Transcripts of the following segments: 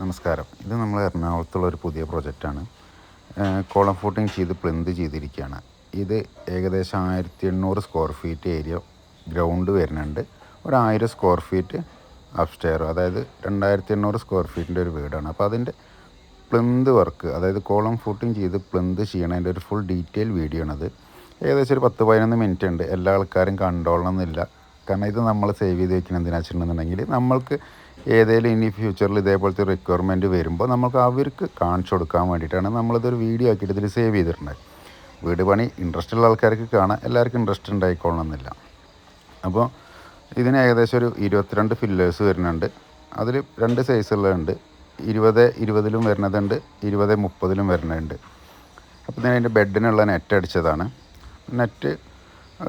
നമസ്കാരം. ഇത് നമ്മൾ എറണാകുളത്തുള്ള ഒരു പുതിയ പ്രൊജക്റ്റാണ്. കോളം ഫൂട്ടിങ് ചെയ്ത് പ്ലിന്ത് ചെയ്തിരിക്കുകയാണ്. ഇത് ഏകദേശം ആയിരത്തി എണ്ണൂറ് സ്ക്വയർ ഫീറ്റ് ഏരിയ ഗ്രൗണ്ട് വരുന്നുണ്ട്. ഒരു സ്ക്വയർ ഫീറ്റ് അപ്സ്റ്റെയർ അതായത് രണ്ടായിരത്തി എണ്ണൂറ് സ്ക്വയർ ഫീറ്റിന്റെ ഒരു വീടാണ്. അപ്പോൾ അതിന്റെ പ്ലിന്ത് വർക്ക് അതായത് കോളം ഫൂട്ടിങ് ചെയ്ത് പ്ലിന്ത് ചെയ്യണതിന്റെ ഒരു ഫുൾ ഡീറ്റെയിൽ വീഡിയോ ആണത്. ഏകദേശം ഒരു പത്ത് പതിനൊന്ന് മിനിറ്റ് ഉണ്ട്. എല്ലാ ആൾക്കാരും കണ്ടോളണമെന്നില്ല കാരണം ഇത് നമ്മൾ സേവ് ചെയ്ത് വെക്കണം എന്തിനാ വെച്ചിട്ടുണ്ടെന്നുണ്ടെങ്കിൽ നമ്മൾക്ക് ഏതെങ്കിലും ഇനി ഫ്യൂച്ചറിൽ ഇതേപോലത്തെ റിക്വയർമെന്റ് വരുമ്പോൾ നമുക്ക് അവർക്ക് കാണിച്ചു കൊടുക്കാൻ വേണ്ടിയിട്ടാണ് നമ്മളിതൊരു വീഡിയോ ആക്കിയിട്ട് ഇതിൽ സേവ് ചെയ്തിട്ടുണ്ടായി വീട് പണി ഇൻട്രസ്റ്റ് ഉള്ള ആൾക്കാർക്ക് കാണാം എല്ലാവർക്കും ഇൻട്രസ്റ്റ് ഉണ്ടായിക്കൊള്ളണമെന്നില്ല. അപ്പോൾ ഇതിന് ഏകദേശം ഒരു ഇരുപത്തിരണ്ട് ഫില്ലേഴ്സ് വരുന്നുണ്ട്. അതിൽ രണ്ട് സൈസുള്ളതുണ്ട് ഇരുപത് ഇരുപതിലും വരുന്നതുണ്ട്. ഇരുപത് മുപ്പതിലും വരുന്നുണ്ട് അപ്പോൾ ഞാൻ അതിന്റെ ബെഡിനുള്ള നെറ്റ് അടിച്ചതാണ്. നെറ്റ്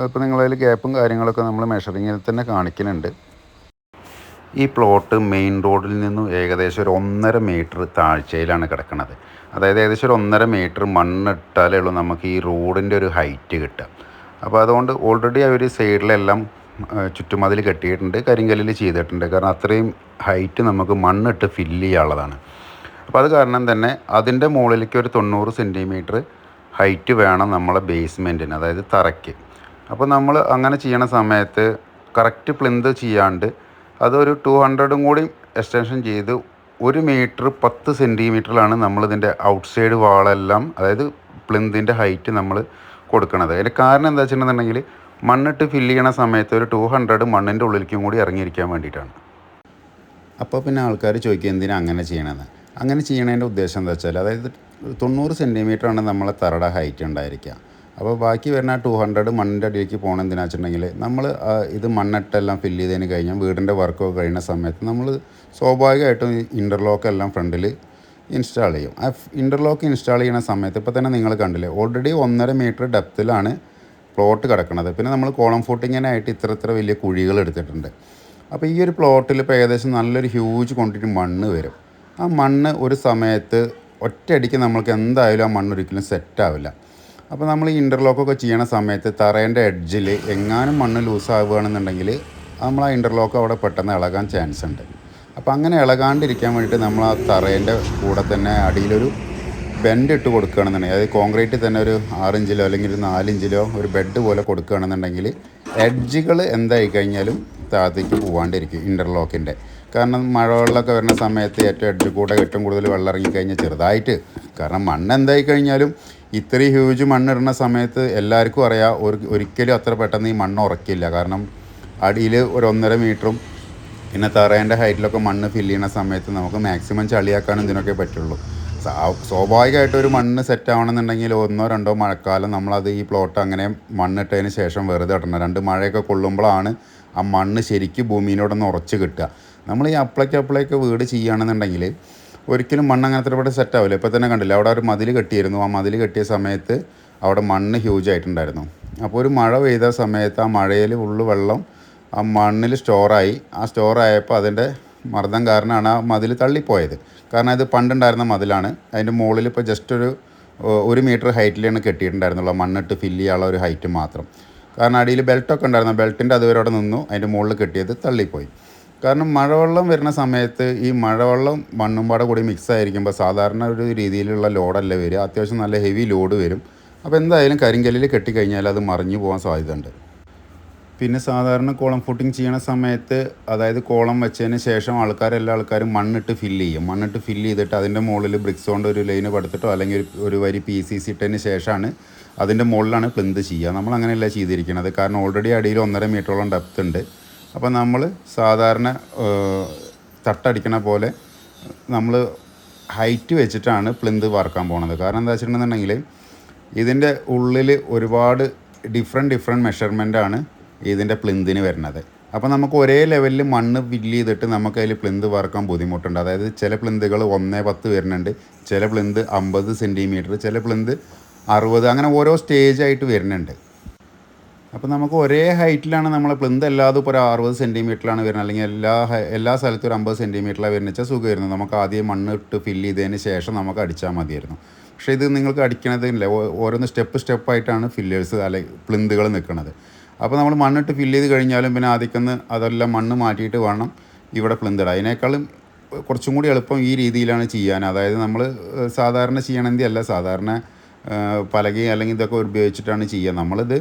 ഇപ്പോൾ നിങ്ങളതിൽ ഗ്യാപ്പും കാര്യങ്ങളൊക്കെ നമ്മൾ മെഷറിങ്ങിൽ തന്നെ കാണിക്കുന്നുണ്ട്. ഈ പ്ലോട്ട് മെയിൻ റോഡിൽ നിന്നും ഏകദേശം ഒരു ഒന്നര മീറ്റർ താഴ്ചയിലാണ് കിടക്കുന്നത് അതായത് ഏകദേശം ഒരു ഒന്നര മീറ്റർ മണ്ണിട്ടാലേ ഉള്ളൂ നമുക്ക് ഈ റോഡിന്റെ ഒരു ഹൈറ്റ് കിട്ടുക. അപ്പോൾ അതുകൊണ്ട് ഓൾറെഡി ഒരു സൈഡിലെല്ലാം ചുറ്റുമതിൽ കെട്ടിയിട്ടുണ്ട് കരിങ്കല്ലിൽ ചെയ്തിട്ടുണ്ട്. കാരണം അത്രയും ഹൈറ്റ് നമുക്ക് മണ്ണിട്ട് ഫില്ല് ചെയ്യാനുള്ളതാണ് അപ്പോൾ അത് കാരണം തന്നെ അതിന്റെ മുകളിലേക്ക് ഒരു തൊണ്ണൂറ് സെന്റിമീറ്റർ ഹൈറ്റ് വേണം നമ്മളെ ബേസ്മെന്റിന് അതായത് തറയ്ക്ക്. അപ്പോൾ നമ്മൾ അങ്ങനെ ചെയ്യണ സമയത്ത് കറക്റ്റ് പ്ലിന്ത് ചെയ്യാണ്ട് അതൊരു ടു ഹൺഡ്രഡും കൂടി എക്സ്റ്റൻഷൻ ചെയ്ത് ഒരു മീറ്റർ പത്ത് സെന്റിമീറ്ററിലാണ് നമ്മളിതിന്റെ ഔട്ട് സൈഡ് വാളെല്ലാം അതായത് പ്ലിന്തിന്റെ ഹൈറ്റ് നമ്മൾ കൊടുക്കണത്. അതിന്റെ കാരണം എന്താ വെച്ചിട്ടുണ്ടെന്നുണ്ടെങ്കിൽ മണ്ണിട്ട് ഫില്ല് ചെയ്യണ സമയത്ത് ഒരു ടു ഹൺഡ്രഡ് മണ്ണിന്റെ ഉള്ളിലേക്കും കൂടി ഇറങ്ങിയിരിക്കാൻ വേണ്ടിയിട്ടാണ്. അപ്പോൾ പിന്നെ ആൾക്കാർ ചോദിക്കുക എന്തിനാ അങ്ങനെ ചെയ്യണമെന്ന് അങ്ങനെ ചെയ്യണതിന്റെ ഉദ്ദേശം എന്താ വെച്ചാൽ അതായത് തൊണ്ണൂറ് സെന്റിമീറ്ററാണ് നമ്മളെ തറയുടെ ഹൈറ്റ് ഉണ്ടായിരിക്കുക. അപ്പോൾ ബാക്കി വരുന്ന ടു ഹൺഡ്രഡ് മണ്ണിന്റെ അടിയിലേക്ക് പോകണം എന്തിനാ വെച്ചിട്ടുണ്ടെങ്കിൽ നമ്മൾ ഇത് മണ്ണിട്ടെല്ലാം ഫില്ല് ചെയ്തതിന് കഴിഞ്ഞാൽ വീടിന്റെ വർക്കൊക്കെ കഴിഞ്ഞ സമയത്ത് നമ്മൾ സ്വാഭാവികമായിട്ടും ഇന്റർലോക്ക് എല്ലാം ഫ്രണ്ടിൽ ഇൻസ്റ്റാൾ ചെയ്യും. ആ ഇന്റർലോക്ക് ഇൻസ്റ്റാൾ ചെയ്യുന്ന സമയത്ത് ഇപ്പോൾ തന്നെ നിങ്ങൾ കണ്ടില്ലേ ഓൾറെഡി ഒന്നര മീറ്റർ ഡെപ്തിലാണ് പ്ലോട്ട് കിടക്കുന്നത്. പിന്നെ നമ്മൾ കോളം ഫൂട്ടിങ്ങിനായിട്ട് ഇത്ര ഇത്ര വലിയ കുഴികൾ എടുത്തിട്ടുണ്ട്. അപ്പോൾ ഈ ഒരു പ്ലോട്ടിൽ ഇപ്പോൾ ഏകദേശം നല്ലൊരു ഹ്യൂജ് ക്വാണ്ടിറ്റി മണ്ണ് വരും. ആ മണ്ണ് ഒരു സമയത്ത് ഒറ്റയടിക്ക് നമ്മൾക്ക് എന്തായാലും ആ മണ്ണ് ഒരിക്കലും സെറ്റ് ആവില്ല. അപ്പോൾ നമ്മൾ ഇന്റർലോക്കൊക്കെ ചെയ്യണ സമയത്ത് തറേന്റെ എഡ്ജിൽ എങ്ങാനും മണ്ണ് ലൂസ് ആവുകയാണെന്നുണ്ടെങ്കിൽ നമ്മൾ ആ ഇന്റർലോക്ക് അവിടെ പെട്ടെന്ന് ഇളകാൻ ചാൻസ് ഉണ്ട്. അപ്പോൾ അങ്ങനെ ഇളകാണ്ടിരിക്കാൻ വേണ്ടിയിട്ട് നമ്മൾ ആ തറേന്റെ കൂടെ തന്നെ അടിയിലൊരു ബെൻഡ് ഇട്ട് കൊടുക്കുകയാണെന്നുണ്ടെങ്കിൽ അതായത് കോൺക്രീറ്റ് തന്നെ ഒരു ആറിഞ്ചിലോ അല്ലെങ്കിൽ ഒരു നാലിഞ്ചിലോ ഒരു ബെഡ് പോലെ കൊടുക്കുകയാണെന്നുണ്ടെങ്കിൽ എഡ്ജുകൾ എന്തായി കഴിഞ്ഞാലും താഴത്തേക്ക് പോകാണ്ടിരിക്കും ഇന്റർലോക്കിന്റെ കാരണം മഴവെള്ളമൊക്കെ വരുന്ന സമയത്ത് ഏറ്റവും എഡ്ജ് കൂടെ ഏറ്റവും കൂടുതൽ വെള്ളം ഇറങ്ങിക്കഴിഞ്ഞാൽ ചെറുതായിട്ട്. കാരണം മണ്ണ് എന്തായി കഴിഞ്ഞാലും ഇത്രയും ഹ്യൂജ് മണ്ണിടുന്ന സമയത്ത് എല്ലാവർക്കും അറിയാം ഒരു ഒരിക്കലും അത്ര പെട്ടെന്ന് ഈ മണ്ണ് ഉറക്കില്ല. കാരണം അടിയിൽ ഒരു ഒന്നര മീറ്ററും പിന്നെ തറേന്റെ ഹൈറ്റിലൊക്കെ മണ്ണ് ഫില്ല് ചെയ്യുന്ന സമയത്ത് നമുക്ക് മാക്സിമം ചളിയാക്കാനും ഇതിനൊക്കെ പറ്റുള്ളൂ. സ്വാഭാവികമായിട്ട് ഒരു മണ്ണ് സെറ്റ് ആവണമെന്നുണ്ടെങ്കിൽ ഒന്നോ രണ്ടോ മഴക്കാലം നമ്മളത് ഈ പ്ലോട്ട് അങ്ങനെ മണ്ണിട്ടതിന് ശേഷം വെറുതെ ഇടണം. രണ്ട് മഴയൊക്കെ കൊള്ളുമ്പോഴാണ് ആ മണ്ണ് ശരിക്കും ഭൂമിയിലോടൊന്ന് ഉറച്ച് കിട്ടുക. നമ്മൾ ഈ അപ്ലൈക്ക് അപ്ലൈക്ക് വീട് ചെയ്യുകയാണെന്നുണ്ടെങ്കിൽ ഒരിക്കലും മണ്ണ് അങ്ങനത്തെ ഇവിടെ സെറ്റ് ആവില്ല. ഇപ്പോൾ തന്നെ കണ്ടില്ല അവിടെ ഒരു മതിൽ കെട്ടിയിരുന്നു. ആ മതിൽ കെട്ടിയ സമയത്ത് അവിടെ മണ്ണ് ഹ്യൂജ് ആയിട്ടുണ്ടായിരുന്നു. അപ്പോൾ ഒരു മഴ പെയ്ത സമയത്ത് ആ മഴയിൽ ഉള്ളു വെള്ളം ആ മണ്ണിൽ സ്റ്റോറായി ആ സ്റ്റോറായപ്പോൾ അതിന്റെ മർദ്ദം കാരണമാണ് ആ മതിൽ തള്ളിപ്പോയത്. കാരണം ഇത് പണ്ടുണ്ടായിരുന്ന മതിലാണ്. അതിന്റെ മുകളിൽ ഇപ്പോൾ ജസ്റ്റ് ഒരു ഒരു മീറ്റർ ഹൈറ്റിലാണ് കെട്ടിയിട്ടുണ്ടായിരുന്നുള്ളൂ. മണ്ണിട്ട് ഫില്ല് ചെയ്യാനുള്ള ഒരു ഹൈറ്റ് മാത്രം. കാരണം അടിയിൽ ബെൽറ്റൊക്കെ ഉണ്ടായിരുന്നു. ബെൽറ്റിന്റെ അതുവരെ അവിടെ നിന്നു. അതിന്റെ മുകളിൽ കെട്ടിയത് തള്ളിപ്പോയി. കാരണം മഴവെള്ളം വരുന്ന സമയത്ത് ഈ മഴവെള്ളം മണ്ണും പാടെ കൂടി മിക്സ് ആയിരിക്കുമ്പോൾ സാധാരണ ഒരു രീതിയിലുള്ള ലോഡല്ല വരിക. അത്യാവശ്യം നല്ല ഹെവി ലോഡ് വരും. അപ്പോൾ എന്തായാലും കരിങ്കല്ലിൽ കെട്ടിക്കഴിഞ്ഞാൽ അത് മറിഞ്ഞു പോകാൻ സാധ്യതയുണ്ട്. പിന്നെ സാധാരണ കോളം ഫുട്ടിങ് ചെയ്യണ സമയത്ത് അതായത് കോളം വെച്ചതിന് ശേഷം ആൾക്കാർ എല്ലാ ആൾക്കാരും മണ്ണിട്ട് ഫില്ല് ചെയ്യും. മണ്ണിട്ട് ഫില്ല് ചെയ്തിട്ട് അതിന്റെ മുകളിൽ ബ്രിക്സ് കൊണ്ട് ഒരു ലൈന് പടുത്തിട്ടോ അല്ലെങ്കിൽ ഒരു വരി പി സി സി ഇട്ടതിന് ശേഷമാണ് അതിന്റെ മുകളിലാണ് പ്ലിന്ത് ചെയ്യുക. നമ്മൾ അങ്ങനെയല്ല ചെയ്തിരിക്കുന്നത് കാരണം ഓൾറെഡി അടിയിൽ ഒന്നര മീറ്ററോളം ഡെപ്ത് ഉണ്ട്. അപ്പോൾ നമ്മൾ സാധാരണ തട്ടടിക്കണ പോലെ നമ്മൾ ഹൈറ്റ് വെച്ചിട്ടാണ് പ്ലിന്ത് വറക്കാൻ പോണത്. കാരണം എന്താ വെച്ചിട്ടുണ്ടെന്നുണ്ടെങ്കിൽ ഇതിന്റെ ഉള്ളിൽ ഒരുപാട് ഡിഫറെന്റ് ഡിഫറെന്റ് മെഷർമെന്റാണ് ഇതിന്റെ പ്ലിന്തിന് വരുന്നത്. അപ്പോൾ നമുക്ക് ഒരേ ലെവലിൽ മണ്ണ് ഫില്ല് ചെയ്തിട്ട് നമുക്ക് അതിൽ പ്ലിന്ത് വറക്കാൻ ബുദ്ധിമുട്ടുണ്ട്. അതായത് ചില പ്ലിന്തുകൾ ഒന്നേ പത്ത് വരുന്നുണ്ട് ചില പ്ലിന്ത് അമ്പത് സെന്റിമീറ്റർ ചില പ്ലിന്ത് അറുപത് അങ്ങനെ ഓരോ സ്റ്റേജ് ആയിട്ട് വരുന്നുണ്ട്. അപ്പോൾ നമുക്ക് ഒരേ ഹൈറ്റിലാണ് നമ്മൾ പ്ലിന്ത് അല്ലാതെ ഇപ്പോൾ ഒരു അറുപത് സെന്റിമീറ്ററിലാണ് വരുന്നത്. അല്ലെങ്കിൽ എല്ലാ എല്ലാ സ്ഥലത്തും ഒരു അമ്പത് സെന്റിമീറ്ററിലാണ് വരുന്നത്. വെച്ചാൽ സുഖമായിരുന്നു. നമുക്ക് ആദ്യം മണ്ണ് ഇട്ട് ഫില്ല് ചെയ്തതിന് ശേഷം നമുക്ക് അടിച്ചാൽ മതിയായിരുന്നു. പക്ഷേ ഇത് നിങ്ങൾക്ക് അടിക്കണതില്ല ഓരോന്ന് സ്റ്റെപ്പ് സ്റ്റെപ്പായിട്ടാണ് ഫില്ലേഴ്സ് അല്ലെങ്കിൽ പ്ലിന്തുകൾ നിൽക്കുന്നത് അപ്പോൾ നമ്മൾ മണ്ണിട്ട് ഫില്ല് ചെയ്ത് കഴിഞ്ഞാലും പിന്നെ ആദ്യമൊന്ന് അതെല്ലാം മണ്ണ് മാറ്റിയിട്ട് വേണം ഇവിടെ പ്ലിന്തിടാം അതിനേക്കാളും കുറച്ചും കൂടി എളുപ്പം ഈ രീതിയിലാണ് ചെയ്യാൻ. അതായത് നമ്മൾ സാധാരണ ചെയ്യണമെങ്കിൽ അല്ല. സാധാരണ പലകയും അല്ലെങ്കിൽ ഇതൊക്കെ ഉപയോഗിച്ചിട്ടാണ് ചെയ്യുക. നമ്മളിത്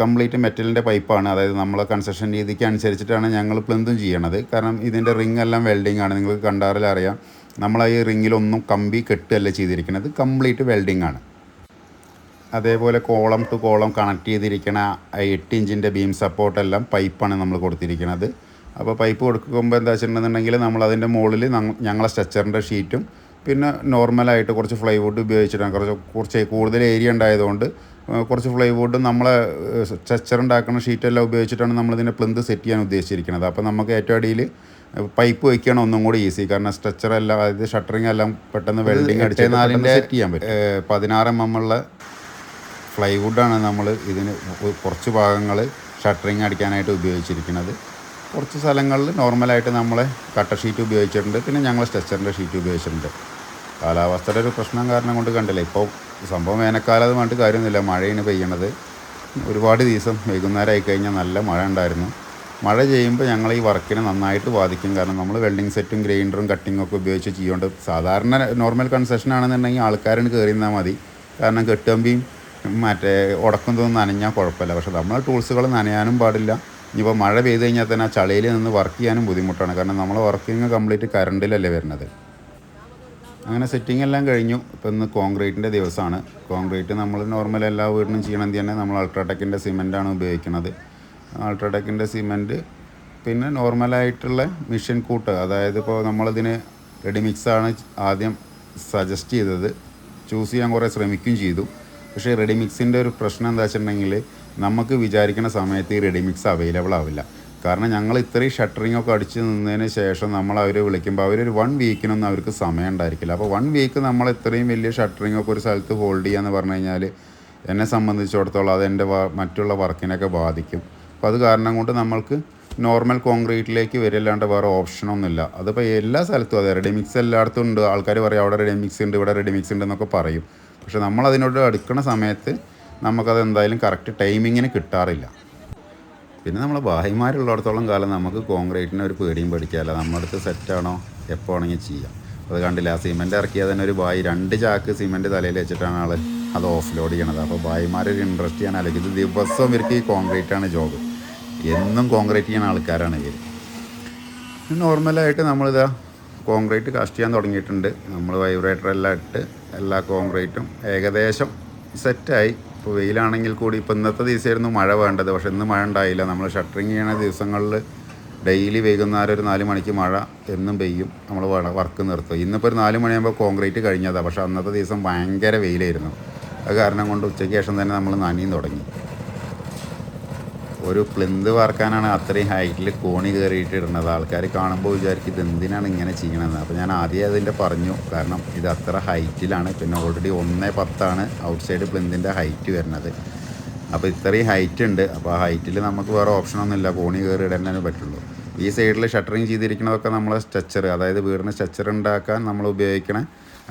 കംപ്ലീറ്റ് മെറ്റലിന്റെ പൈപ്പാണ്. അതായത് നമ്മൾ കൺസ്ട്രക്ഷൻ രീതിക്ക് അനുസരിച്ചിട്ടാണ് ഞങ്ങൾ പ്ലന്തും ചെയ്യണത്. കാരണം ഇതിന്റെ റിംഗ് എല്ലാം വെൽഡിംഗ് ആണ്. നിങ്ങൾക്ക് കണ്ടാറിൽ അറിയാം. നമ്മൾ ഈ റിങ്ങിലൊന്നും കമ്പി കെട്ടുകയല്ല ചെയ്തിരിക്കുന്നത് കംപ്ലീറ്റ് വെൽഡിംഗ് ആണ്. അതേപോലെ കോളം ടു കോളം കണക്ട് ചെയ്തിരിക്കുന്ന എട്ട് ഇഞ്ചിന്റെ ബീം സപ്പോർട്ടെല്ലാം പൈപ്പാണ് നമ്മൾ കൊടുത്തിരിക്കുന്നത് അപ്പോൾ പൈപ്പ് കൊടുക്കുമ്പോൾ എന്താ വെച്ചിട്ടുണ്ടെന്നുണ്ടെങ്കിൽ നമ്മൾ അതിന്റെ മുകളിൽ ഞങ്ങളെ സ്ട്രക്ചറിന്റെ ഷീറ്റും പിന്നെ നോർമലായിട്ട് കുറച്ച് ഫ്ലൈവുഡ് ഉപയോഗിച്ചിട്ടാണ് കുറച്ച് കുറച്ച് കൂടുതൽ ഏരിയ ഉണ്ടായതുകൊണ്ട് കുറച്ച് ഫ്ലൈവുഡും നമ്മളെ സ്ട്രക്ചർ ഉണ്ടാക്കുന്ന ഷീറ്റെല്ലാം ഉപയോഗിച്ചിട്ടാണ് നമ്മളിതിന്റെ പ്ലിന്ത് സെറ്റ് ചെയ്യാൻ ഉദ്ദേശിച്ചിരിക്കുന്നത്. അപ്പോൾ നമുക്ക് ഏറ്റവും അടിയിൽ പൈപ്പ് വയ്ക്കണം ഒന്നും കൂടി ഈസി കാരണം സ്ട്രക്ചർ എല്ലാം അതായത് ഷട്ടറിങ് എല്ലാം പെട്ടെന്ന് വെൽഡിങ് അടിച്ച് നാലിന്റെ സെറ്റ് ചെയ്യാൻ പറ്റും. പതിനാറ് എം എം ഉള്ള പ്ലൈവുഡാണ് നമ്മൾ ഇതിന് കുറച്ച് ഭാഗങ്ങൾ ഷട്ടറിങ് അടിക്കാനായിട്ട് ഉപയോഗിച്ചിരിക്കുന്നത്. കുറച്ച് സ്ഥലങ്ങളിൽ നോർമലായിട്ട് നമ്മൾ കട്ട ഷീറ്റ് ഉപയോഗിച്ചിട്ടുണ്ട്. പിന്നെ ഞങ്ങൾ സ്ട്രെച്ചറിന്റെ ഷീറ്റ് ഉപയോഗിച്ചിട്ടുണ്ട്. കാലാവസ്ഥയുടെ ഒരു പ്രശ്നം കാരണം കൊണ്ട് കണ്ടില്ല. ഇപ്പോൾ സംഭവം വേനൽക്കാലം അത് കാര്യമൊന്നുമില്ല. മഴയാണ് പെയ്യണത്. ഒരുപാട് ദിവസം വൈകുന്നേരം ആയി കഴിഞ്ഞാൽ നല്ല മഴ ഉണ്ടായിരുന്നു. മഴ ചെയ്യുമ്പോൾ ഞങ്ങൾ ഈ വർക്കിനെ നന്നായിട്ട് ബാധിക്കും. കാരണം നമ്മൾ വെൽഡിംഗ് സെറ്റും ഗ്രൈൻഡറും കട്ടിങ്ങും ഒക്കെ ഉപയോഗിച്ച് ചെയ്യേണ്ടത് സാധാരണ നോർമൽ കൺസ്ട്രക്ഷൻ ആണെന്നുണ്ടെങ്കിൽ ആൾക്കാരാണ് കയറിയിരുന്നാൽ മതി. കാരണം കെട്ടുകമ്പിയും മറ്റേ ഉടക്കം തോന്നും നനഞ്ഞാൽ കുഴപ്പമില്ല. പക്ഷെ നമ്മൾ ടൂൾസുകൾ നനയാനും പാടില്ല. ഇനിയിപ്പോൾ മഴ പെയ്ത് കഴിഞ്ഞാൽ തന്നെ ആ ചളിയിൽ നിന്ന് വർക്ക് ചെയ്യാനും ബുദ്ധിമുട്ടാണ്. കാരണം നമ്മൾ വർക്കിങ് കംപ്ലീറ്റ് കറണ്ടിലല്ലേ വരുന്നത്. അങ്ങനെ സെറ്റിംഗ് എല്ലാം കഴിഞ്ഞു. ഇപ്പം ഇന്ന് കോൺക്രീറ്റിന്റെ ദിവസമാണ്. കോൺക്രീറ്റ് നമ്മൾ നോർമൽ എല്ലാ വീടിനും ചെയ്യണമെങ്കിൽ തന്നെ നമ്മൾ അൾട്രാടെക്കിന്റെ ആണ് ഉപയോഗിക്കുന്നത്. അൾട്രാടെക്കിന്റെ സിമെന്റ് പിന്നെ നോർമലായിട്ടുള്ള മിഷൻ കൂട്ട്. അതായത് ഇപ്പോൾ നമ്മളിതിന് റെഡിമിക്സാണ് ആദ്യം സജസ്റ്റ് ചെയ്തത്. ചൂസ് ചെയ്യാൻ കുറേ ശ്രമിക്കുകയും ചെയ്തു. പക്ഷേ റെഡിമിക്സിന്റെ ഒരു പ്രശ്നം എന്താ വെച്ചിട്ടുണ്ടെങ്കിൽ നമുക്ക് വിചാരിക്കുന്ന സമയത്ത് ഈ റെഡിമിക്സ് അവൈലബിൾ ആവില്ല. കാരണം ഞങ്ങൾ ഇത്രയും ഷട്ടറിംഗ് ഒക്കെ അടിച്ച് നിന്നതിന് ശേഷം നമ്മൾ അവരെ വിളിക്കുമ്പോൾ അവരൊരു വൺ വീക്കിനൊന്നും അവർക്ക് സമയം ഉണ്ടായിരിക്കില്ല. അപ്പോൾ വൺ വീക്ക് നമ്മൾ ഇത്രയും വലിയ ഷട്ടറിംഗ് ഒക്കെ ഒരു സ്ഥലത്ത് ഹോൾഡ് ചെയ്യാന്ന് പറഞ്ഞു കഴിഞ്ഞാൽ എന്നെ സംബന്ധിച്ചിടത്തോളം അത് എന്റെ മറ്റുള്ള വർക്കിനൊക്കെ ബാധിക്കും. അപ്പോൾ അത് കാരണം കൊണ്ട് നമ്മൾക്ക് നോർമൽ കോൺക്രീറ്റിലേക്ക് വരില്ലാണ്ട് വേറെ ഓപ്ഷനൊന്നുമില്ല അതിപ്പോൾ എല്ലാ സ്ഥലത്തും അതെ റെഡിമിക്സ് എല്ലായിടത്തും ഉണ്ട്. ആൾക്കാർ പറയും അവിടെ റെഡിമിക്സ് ഉണ്ട് ഇവിടെ റെഡിമിക്സ് ഉണ്ട് എന്നൊക്കെ പറയും. പക്ഷെ നമ്മൾ അതിനോട് അടുക്കുന്ന സമയത്ത് നമുക്കത് എന്തായാലും കറക്റ്റ് ടൈമിങ്ങിന് കിട്ടാറില്ല. പിന്നെ നമ്മൾ ഭായിമാരുള്ളിടത്തോളം കാലം നമുക്ക് കോൺക്രീറ്റിന് ഒരു പേടിയും പഠിക്കാമല്ല നമ്മുടെ അടുത്ത് സെറ്റാണോ എപ്പോൾ ആണെങ്കിൽ ചെയ്യാം. അത് കണ്ടില്ല ആ സിമെന്റ് ഇറക്കിയാൽ തന്നെ ഒരു ബായി രണ്ട് ചാക്ക് സിമെന്റ് തലയിൽ വെച്ചിട്ടാണ് ആൾ അത് ഓഫ് ലോഡ് ചെയ്യണത് അപ്പോൾ ഭായിമാരൊരു ഇൻട്രസ്റ്റ് ചെയ്യാൻ അല്ലെങ്കിൽ ദിവസവും ഇവർക്ക് ഈ കോൺക്രീറ്റാണ് ജോബ് എന്നും കോൺക്രീറ്റ് ചെയ്യുന്ന ആൾക്കാരാണ് ഇവർ നോർമലായിട്ട് നമ്മളിതാ കോൺക്രീറ്റ് കാസ്റ്റ് ചെയ്യാൻ തുടങ്ങിയിട്ടുണ്ട്. നമ്മൾ വൈബ്രേറ്റർ എല്ലാം ഇട്ട് എല്ലാ കോൺക്രീറ്റും ഏകദേശം സെറ്റായി ഇപ്പോൾ വെയിലാണെങ്കിൽ കൂടി ഇപ്പോൾ ഇന്നത്തെ ദിവസമായിരുന്നു മഴ വേണ്ടത്. പക്ഷെ ഇന്ന് മഴ ഉണ്ടായില്ല. നമ്മൾ ഷട്ടറിങ് ചെയ്യണ ദിവസങ്ങളിൽ ഡെയിലി വൈകുന്നേരം ഒരു നാല് മണിക്ക് മഴ എന്നും പെയ്യും. നമ്മൾ വർക്ക് നിർത്തും. ഇന്നിപ്പോൾ ഒരു നാല് മണിയാകുമ്പോൾ കോൺക്രീറ്റ് കഴിഞ്ഞതാണ് പക്ഷേ അന്നത്തെ ദിവസം ഭയങ്കര വെയിലായിരുന്നു. അത് കാരണം കൊണ്ട് ഉച്ചയ്ക്ക് ശേഷം തന്നെ നമ്മൾ നനയും തുടങ്ങി. ഒരു പ്ലിന്ത് വാർക്കാനാണ് അത്രയും ഹൈറ്റിൽ കോണി കയറിയിട്ട് ഇടുന്നത്. ആൾക്കാർ കാണുമ്പോൾ വിചാരിക്കും ഇത് എന്തിനാണ് ഇങ്ങനെ ചെയ്യണമെന്ന് അപ്പോൾ ഞാൻ ആദ്യം അതിന്റെ പറഞ്ഞു കാരണം ഇത് അത്ര ഹൈറ്റിലാണ്. പിന്നെ ഓൾറെഡി ഒന്നേ പത്താണ് ഔട്ട് സൈഡ് പ്ലിന്തിന്റെ ഹൈറ്റ് വരുന്നത്. അപ്പോൾ ഇത്രയും ഹൈറ്റ് ഉണ്ട്. അപ്പോൾ ആ ഹൈറ്റിൽ നമുക്ക് വേറെ ഓപ്ഷനൊന്നുമില്ല കോണി കയറി ഇടാനേ പറ്റുള്ളൂ. ഈ സൈഡിൽ ഷട്ടറിങ് ചെയ്തിരിക്കുന്നതൊക്കെ നമ്മളെ സ്ട്രക്ചർ അതായത് വീടിന് സ്ട്രക്ചർ ഉണ്ടാക്കാൻ നമ്മൾ ഉപയോഗിക്കണ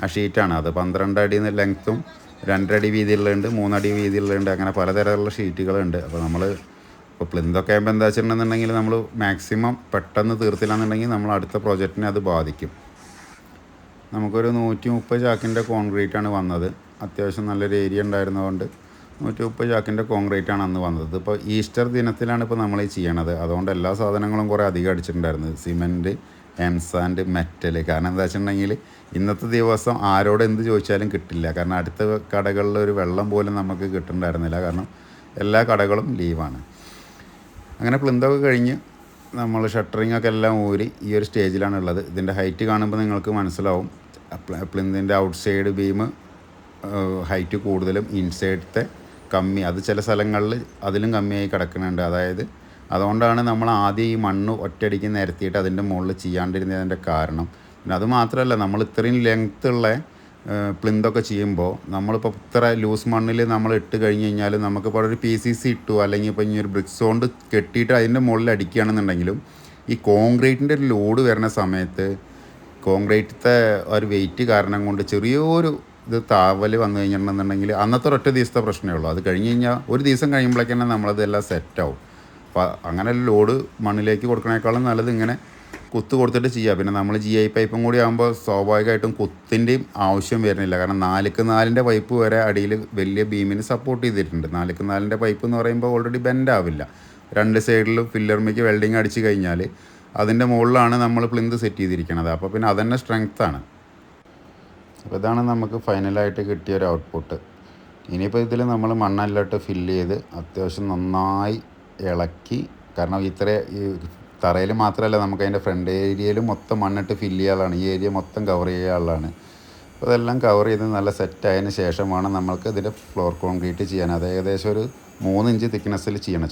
ആ ഷീറ്റാണ്. അത് പന്ത്രണ്ട് അടി ലെങ്ത്തും രണ്ടടി വീതിയിലുണ്ട് മൂന്നടി വീതിയിലുണ്ട് അങ്ങനെ പലതരത്തിലുള്ള ഷീറ്റുകളുണ്ട്. അപ്പോൾ നമ്മൾ ഇപ്പോൾ പ്ലിന്തൊക്കെ ആകുമ്പോൾ എന്താ വെച്ചിട്ടുണ്ടെന്നുണ്ടെങ്കിൽ നമ്മൾ മാക്സിമം പെട്ടെന്ന് തീർത്തില്ലാന്നുണ്ടെങ്കിൽ നമ്മൾ അടുത്ത പ്രോജക്റ്റിനെ അത് ബാധിക്കും. നമുക്കൊരു നൂറ്റി മുപ്പത് ചാക്കിന്റെ കോൺക്രീറ്റ് ആണ് വന്നത്. അത്യാവശ്യം നല്ലൊരു ഏരിയ ഉണ്ടായിരുന്നതുകൊണ്ട് നൂറ്റി മുപ്പത് ചാക്കിന്റെ ആണ് അന്ന് വന്നത്. ഇപ്പോൾ ഈസ്റ്റർ ദിനത്തിലാണ് ഇപ്പോൾ നമ്മൾ ഈ ചെയ്യണത്. അതുകൊണ്ട് എല്ലാ സാധനങ്ങളും കുറേ അധികം അടിച്ചിട്ടുണ്ടായിരുന്നു. സിമെന്റ് എംസാൻഡ് മെറ്റൽ കാരണം എന്താ വെച്ചിട്ടുണ്ടെങ്കിൽ ഇന്നത്തെ ദിവസം ആരോട് എന്ത് ചോദിച്ചാലും കിട്ടില്ല. കാരണം അടുത്ത കടകളിൽ ഒരു വെള്ളം പോലും നമുക്ക് കിട്ടുന്നുണ്ടായിരുന്നില്ല. കാരണം എല്ലാ കടകളും ലീവാണ് അങ്ങനെ പ്ലിന്തൊക്കെ കഴിഞ്ഞ് നമ്മൾ ഷട്ടറിങ് ഒക്കെ എല്ലാം ഊരി ഈ ഒരു സ്റ്റേജിലാണ് ഉള്ളത്. ഇതിന്റെ ഹൈറ്റ് കാണുമ്പോൾ നിങ്ങൾക്ക് മനസ്സിലാവും. പ്ലിന്തിന്റെ ഔട്ട് സൈഡ് ബീം ഹൈറ്റ് കൂടുതലും ഇൻസൈഡത്തെ കമ്മി. അത് ചില സ്ഥലങ്ങളിൽ അതിലും കമ്മിയായി കിടക്കുന്നുണ്ട്. അതായത് അതുകൊണ്ടാണ് നമ്മൾ ആദ്യം ഈ മണ്ണ് ഒറ്റയടിക്ക് നിരത്തിയിട്ട് അതിന്റെ മുകളിൽ ചെയ്യാണ്ടിരുന്നതിന്റെ കാരണം. പിന്നെ അത് മാത്രമല്ല നമ്മൾ ഇത്രയും ലെങ്ത് ഉള്ള പ്ലിന്തൊക്കെ ചെയ്യുമ്പോൾ നമ്മളിപ്പോൾ ഇത്ര ലൂസ് മണ്ണിൽ നമ്മൾ ഇട്ട് കഴിഞ്ഞ് കഴിഞ്ഞാൽ നമുക്കിപ്പോൾ ഒരു പി സി സി ഇട്ടു അല്ലെങ്കിൽ ഇപ്പോൾ ഇനി ഒരു ബ്രിക്സ് കൊണ്ട് കെട്ടിയിട്ട് അതിന്റെ മുകളിൽ അടിക്കുകയാണെന്നുണ്ടെങ്കിലും ഈ കോൺക്രീറ്റിന്റെ ഒരു ലോഡ് വരുന്ന സമയത്ത് കോൺക്രീറ്റത്തെ ഒരു വെയിറ്റ് കാരണം കൊണ്ട് ചെറിയൊരു ഇത് താവൽ വന്നു കഴിഞ്ഞിട്ടുണ്ടെന്നുണ്ടെങ്കിൽ അന്നത്തെ ഒരൊറ്റ ദിവസത്തെ പ്രശ്നമേ ഉള്ളൂ. അത് കഴിഞ്ഞ് കഴിഞ്ഞാൽ ഒരു ദിവസം കഴിയുമ്പോഴേക്കന്നെ നമ്മളതെല്ലാം സെറ്റാവും അപ്പോൾ അങ്ങനെ ലോഡ് മണ്ണിലേക്ക് കൊടുക്കണേക്കാളും നല്ലത് ഇങ്ങനെ കുത്ത് കൊടുത്തിട്ട് ചെയ്യുക പിന്നെ നമ്മൾ ജി ഐ പൈപ്പും കൂടി ആകുമ്പോൾ സ്വാഭാവികമായിട്ടും കുത്തിന്റെയും ആവശ്യം വരുന്നില്ല. കാരണം നാലുക്ക് നാലിന്റെ പൈപ്പ് വരെ അടിയിൽ വലിയ ബീമിന് സപ്പോർട്ട് ചെയ്തിട്ടുണ്ട്. നാലുക്ക് നാലിന്റെ പൈപ്പ് എന്ന് പറയുമ്പോൾ ഓൾറെഡി ബെൻഡ് ആവില്ല. രണ്ട് സൈഡിലും ഫില്ലർമിക്ക് വെൽഡിങ് അടിച്ച് കഴിഞ്ഞാൽ അതിന്റെ മുകളിലാണ് നമ്മൾ പ്ലിന്ത് സെറ്റ് ചെയ്തിരിക്കുന്നത് അപ്പോൾ പിന്നെ അതന്നെ സ്ട്രെങ്ത്താണ് അപ്പോൾ ഇതാണ് നമുക്ക് ഫൈനലായിട്ട് കിട്ടിയ ഒരു ഔട്ട്പുട്ട് ഇനിയിപ്പോൾ ഇതിൽ നമ്മൾ മണ്ണെല്ലോട്ട് ഫില്ല് ചെയ്ത് അത്യാവശ്യം നന്നായി ഇളക്കി. കാരണം ഇത്ര ഈ തറയിൽ മാത്രമല്ല നമുക്ക് അതിന്റെ ഫ്രണ്ട് ഏരിയയിൽ മൊത്തം മണ്ണിട്ട് ഫില്ല് ചെയ്യാനുള്ളതാണ് ഈ ഏരിയ മൊത്തം കവർ ചെയ്യാനുള്ളതാണ് അപ്പോൾ അതെല്ലാം കവർ ചെയ്ത് നല്ല സെറ്റ് ആയതിന് ശേഷമാണ് നമ്മൾക്ക് ഇതിന്റെ ഫ്ലോർ കോൺക്രീറ്റ് ചെയ്യാൻ. അത് ഏകദേശം ഒരു മൂന്ന് ഇഞ്ച് തിക്നെസ്സിൽ ചെയ്യണം.